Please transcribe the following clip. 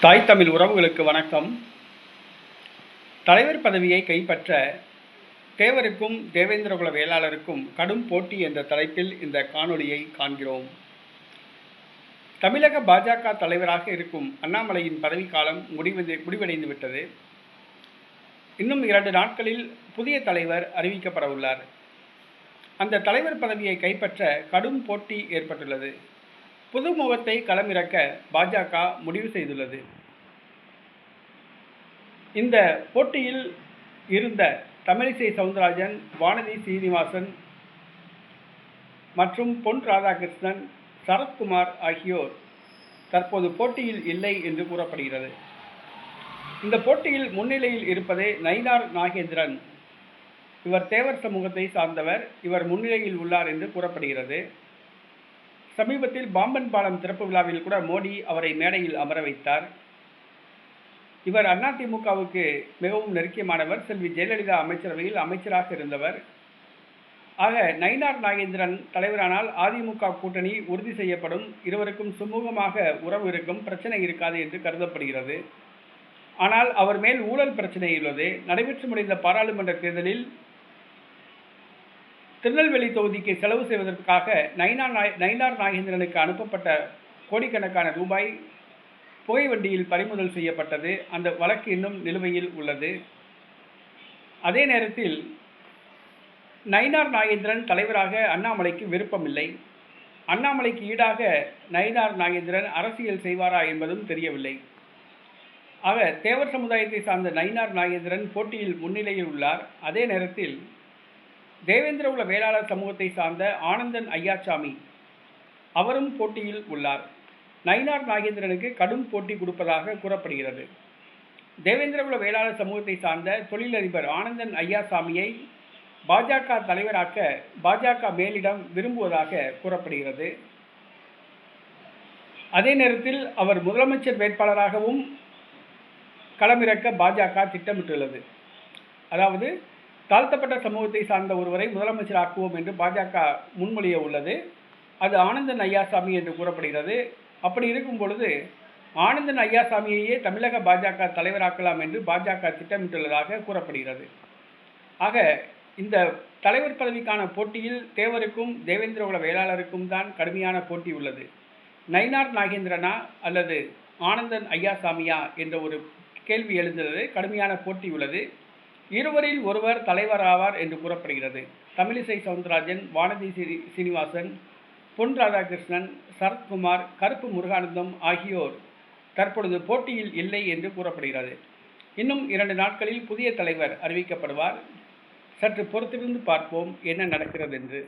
தாய் தமிழ் உறவுகளுக்கு வணக்கம். தலைவர் பதவியை கைப்பற்ற தேவருக்கும் தேவேந்திரகுல வேளாளருக்கும் கடும் போட்டி என்ற தலைப்பில் இந்த காணொளியை காண்கிறோம். தமிழக பாஜக தலைவராக இருக்கும் அண்ணாமலையின் பதவிக்காலம் முடிவதை முடிவடைந்து விட்டது. இன்னும் இரண்டு நாட்களில் புதிய தலைவர் அறிவிக்கப்பட உள்ளார். அந்த தலைவர் பதவியை கைப்பற்ற கடும் போட்டி ஏற்பட்டுள்ளது. புது முகத்தை களமிறக்க பாஜக முடிவு செய்துள்ளது. இந்த போட்டியில் இருந்த தமிழிசை சவுந்தரராஜன் வானதி சீனிவாசன் மற்றும் பொன் ராதாகிருஷ்ணன் சரத்குமார் ஆகியோர் தற்போது போட்டியில் இல்லை என்று கூறப்படுகிறது. இந்த போட்டியில் முன்னிலையில் இருப்பதே நயினார் நாகேந்திரன். இவர் தேவர் சமூகத்தை சார்ந்தவர் இவர் முன்னிலையில் உள்ளார் என்று கூறப்படுகிறது. சமீபத்தில் பாம்பன் பாலம் திறப்பு விழாவில் கூட மோடி அவரை மேடையில் அமர வைத்தார். இவர் அதிமுகவுக்கு மிகவும் நெருக்கியமானவர். செல்வி ஜெயலலிதா அமைச்சரவையில் அமைச்சராக இருந்தவர். ஆக நயினார் நாகேந்திரன் தலைவரானால் அதிமுக கூட்டணி உறுதி செய்யப்படும். இருவருக்கும் சுமூகமாக உறவு இருக்கும். பிரச்சனை இருக்காது என்று கருதப்படுகிறது. ஆனால் அவர் மேல் ஊழல் பிரச்சனை உள்ளது. நடைபெற்று முடிந்த பாராளுமன்ற தேர்தலில் திருநெல்வேலி தொகுதிக்கு செலவு செய்வதற்காக நயினார் நாய் நயினார் நாகேந்திரனுக்கு அனுப்பப்பட்ட கோடிக்கணக்கான ரூபாய் புகை வண்டியில் பறிமுதல் செய்யப்பட்டது. அந்த வழக்கு இன்னும் நிலுவையில் உள்ளது. அதே நேரத்தில் நயினார் நாகேந்திரன் தலைவராக அண்ணாமலைக்கு விருப்பமில்லை. அண்ணாமலைக்கு ஈடாக நயினார் நாகேந்திரன் அரசியல் செய்வாரா என்பதும் தெரியவில்லை. ஆக தேவர் சமுதாயத்தை சார்ந்த நயினார் நாகேந்திரன் போட்டியில் முன்னிலையில் உள்ளார். அதே நேரத்தில் தேவேந்திரகுல வேளாளர் சமூகத்தை சார்ந்த ஆனந்தன் ஐயாச்சாமி அவரும் போட்டியில் உள்ளார். நயினார் நாகேந்திரனுக்கு கடும் போட்டி கொடுப்பதாக கூறப்படுகிறது. தேவேந்திரகுல வேளாளர் சமூகத்தை சார்ந்த தொழிலதிபர் ஆனந்தன் ஐயாசாமியை பாஜக தலைவராக்க பாஜக மேலிடம் விரும்புவதாக கூறப்படுகிறது. அதே நேரத்தில் அவர் முதலமைச்சர் வேட்பாளராகவும் களமிறக்க பாஜக திட்டமிட்டுள்ளது. அதாவது தாழ்த்தப்பட்ட சமூகத்தை சார்ந்த ஒருவரை முதலமைச்சர் ஆக்குவோம் என்று பாஜக முன்மொழிய உள்ளது. அது ஆனந்தன் ஐயாசாமி என்று கூறப்படுகிறது. அப்படி இருக்கும் பொழுது ஆனந்தன் ஐயாசாமியையே தமிழக பாஜக தலைவராக்கலாம் என்று பாஜக திட்டமிட்டுள்ளதாக கூறப்படுகிறது. ஆக இந்த தலைவர் பதவிக்கான போட்டியில் தேவருக்கும் தேவேந்திரகுல வேளாளருக்கும் தான் கடுமையான போட்டி உள்ளது. நயினார் நாகேந்திரனா அல்லது ஆனந்தன் ஐயாசாமியா என்ற ஒரு கேள்வி எழுந்தது. கடுமையான போட்டி உள்ளது. இருவரில் ஒருவர் தலைவராவார் என்று கூறப்படுகிறது. தமிழிசை சவுந்தரராஜன் வானதி சீனிவாசன் பொன் ராதாகிருஷ்ணன் சரத்குமார் கருப்பு முருகானந்தம் ஆகியோர் தற்பொழுது போட்டியில் இல்லை என்று கூறப்படுகிறது. இன்னும் இரண்டு நாட்களில் புதிய தலைவர் அறிவிக்கப்படுவார். சற்று பொறுத்திருந்து பார்ப்போம் என்ன நடக்கிறது என்று